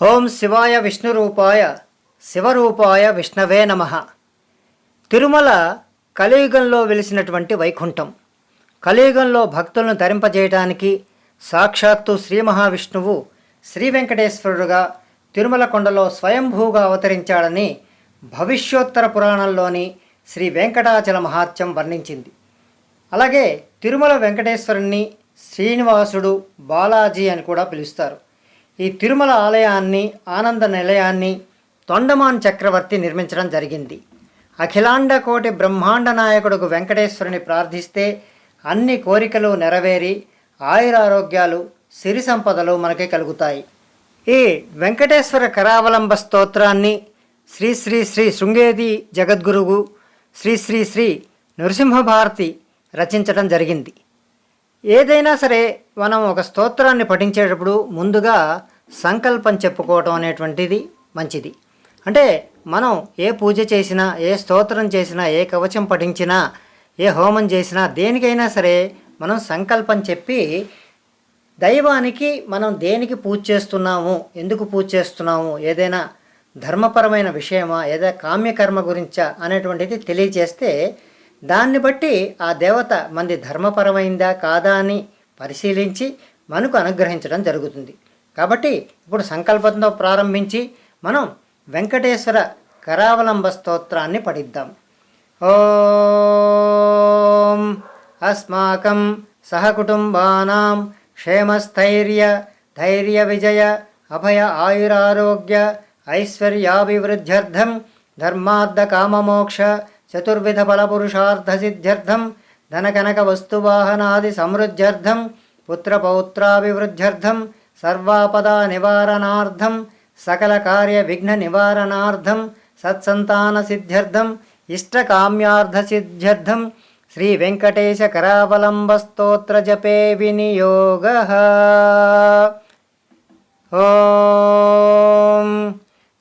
ఓం శివాయ విష్ణురూపాయ శివరూపాయ విష్ణవే నమ. తిరుమల కలియుగంలో వెలిసినటువంటి వైకుంఠం. కలియుగంలో భక్తులను ధరింపజేయడానికి సాక్షాత్తు శ్రీ మహావిష్ణువు శ్రీ వెంకటేశ్వరుడుగా తిరుమల కొండలో స్వయంభూగా అవతరించాడని భవిష్యోత్తర పురాణంలోని శ్రీ వెంకటాచల మహాత్యం వర్ణించింది. అలాగే తిరుమల వెంకటేశ్వరుణ్ణి శ్రీనివాసుడు బాలాజీ అని కూడా పిలుస్తారు. ఈ తిరుమల ఆలయాన్ని ఆనంద నిలయాన్ని తొండమాన్ చక్రవర్తి నిర్మించడం జరిగింది. అఖిలాండ కోటి బ్రహ్మాండ నాయకుడుకు వెంకటేశ్వరుని ప్రార్థిస్తే అన్ని కోరికలు నెరవేరి ఆయురారోగ్యాలు సిరి సంపదలు మనకి కలుగుతాయి. ఈ వెంకటేశ్వర కరావలంబ స్తోత్రాన్ని శ్రీ శ్రీ శ్రీ శృంగేది జగద్గురువు శ్రీ శ్రీ శ్రీ నృసింహభారతి రచించడం జరిగింది. ఏదైనా సరే మనం ఒక స్తోత్రాన్ని పఠించేటప్పుడు ముందుగా సంకల్పం చెప్పుకోవటం అనేటువంటిది మంచిది. అంటే మనం ఏ పూజ చేసినా ఏ స్తోత్రం చేసినా ఏ కవచం పఠించినా ఏ హోమం చేసినా దేనికైనా సరే మనం సంకల్పం చెప్పి దైవానికి మనం దేనికి పూజ చేస్తున్నాము ఎందుకు పూజ చేస్తున్నాము ఏదైనా ధర్మపరమైన విషయమా ఏదైనా కామ్యకర్మ గురించా అనేటువంటిది తెలియజేస్తే దాన్ని బట్టి ఆ దేవత మంది ధర్మపరమైందా కాదా అని పరిశీలించి మనకు అనుగ్రహించడం జరుగుతుంది. కాబట్టి ఇప్పుడు సంకల్పంతో ప్రారంభించి మనం వెంకటేశ్వర కరావలంబ స్తోత్రాన్ని పఠిద్దాం. ఓం అస్మాకం సహకుటుంబానాం క్షేమస్థైర్య ధైర్య విజయ అభయ ఆయురారోగ్య ఐశ్వర్యాభివృద్ధ్యర్థం ధర్మార్థ కామమోక్ష చతుర్విధ ఫలపురుషార్థసిద్ధ్యర్థం ధనకనక వస్తువాహనాది సమృద్ధ్యర్థం పుత్రపౌత్రాభివృద్ధ్యర్థం సర్వాపదా నివారణార్థం సకల కార్య విఘ్న నివారణార్థం సత్సంతాన సిద్ధ్యర్థం ఇష్టకామ్యార్థ సిద్ధ్యర్థం శ్రీ వెంకటేశ కరావలంబ స్తోత్ర జపే వినియోగ. ఓం.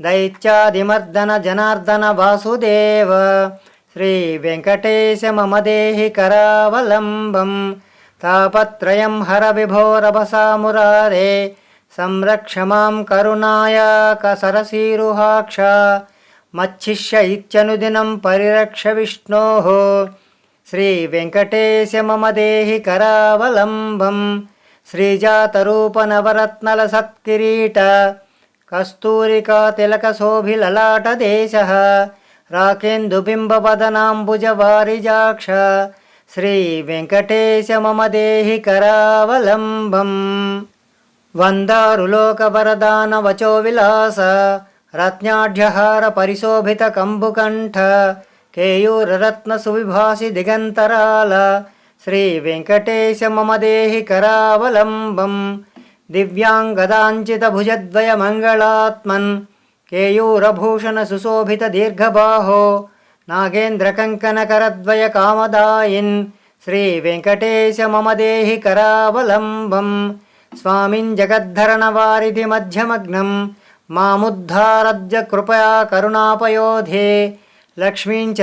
దైత్యాదిమర్దన జనార్దన వాసుదేవ శ్రీ వెంకటేశ మమ దేహి కరావలంబం తాపత్రయం హర విభోరభసామురారే సంరక్ష మాం కరుణాయాక సరసీరుహాక్ష మచ్చిష్య ఇత్యనుదినం పరిరక్ష విష్ణో శ్రీ వెంకటేశ మమ దేహి కరావలంబం శ్రీజాతరూపనవరత్నల సత్కిరీట కస్తూరికా తిలక శోభిలలాట దేశ రాకేందుబింబవదనాంబుజ వారిజాక్ష శ్రీ వెంకటేశ మమ దేహి కరావలంబం వందారులోక వరదాన వచో విలాస రత్నాఢ్యహార పరిశోభిత కంబుకంఠ కేయూరరత్న సువిభాసి దిగంతరాల శ్రీ వెంకటేశ మమ దేహి కరావలంబం దివ్యాంగదాంచిత భుజద్వయ మంగళాత్మన్ కేయూరభూషణ సుశోభిత దీర్ఘబాహో నాగేంద్రకంకణకరద్వయ కామదాయిన్ శ్రీ వెంకటేశ మమ దేహి కరావలంబం స్వామిన్ జగద్ధరణ వారిధి మధ్యమగ్నం మాముద్ధారద్య కృపయా కరుణాపయోధే లక్ష్మీం చ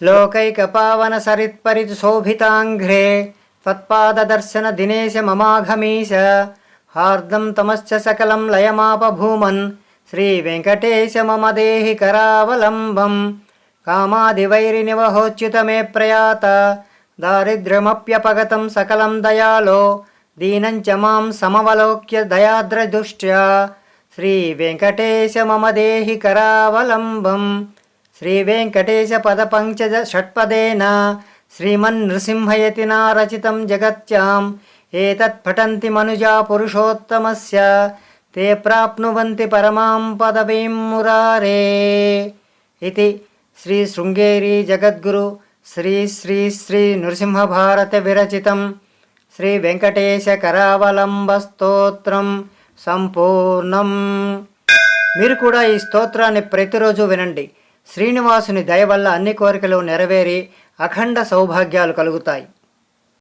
సత్కాంచనాభ పరిధాన సుపట్టబంధ శ్రీ వెంకటేశ మమ దేహి కరావలంబం రత్నాఢ్యధామ సునిబద్ధ కటిప్రదేశ మాణిక్యదర్పణ సుసన్నిభ జానుదేశ జంఘాద్వయేన పరిమోహిత సర్వలోక శ్రీ వెంకటేశ మమ దేహి కరావలంబం లోకైక పావన సరిత్పరితు శోభితాంఘ్రే త్వత్పాదదర్శన దినేశ మమాఘమీశ హార్దం తమశ్చ సకలం లయమాపభూమన్ శ్రీ వెంకటేశ మమ దేహి కరావలంబం కామాదివైరినివహోచ్యుత మే ప్రయాత దారిద్ర్యమప్యపగతం సకలం దయాలో దీనం చ మాం సమవలోక్య దయాద్రదృష్ట్యా శ్రీ వెంకటేశ మమ దేహి కరావలంబం శ్రీ వెంకటేశ పదపంచజ షట్పదేన శ్రీమన్నృసింహయతినా రచితం జగత్యాం ఏతత్ పఠంతి మనుజా పురుషోత్తమస్య ते प्राप्नुवन्ति परमां पदवीं मुरारे इति श्रीशृङ्गेरी जगद्गुरु श्री श्री श्री नृसिंहभारतविरचितं శ్రీవెంకటేశకరావలంబస్తోత్రం సంపూర్ణం మీరు కూడా ఈ స్తోత్రాన్ని ప్రతిరోజు వినండి శ్రీనివాసుని దయ వల్ల అన్ని కోరికలు నెరవేరి అఖండ సౌభాగ్యాలు కలుగుతాయి.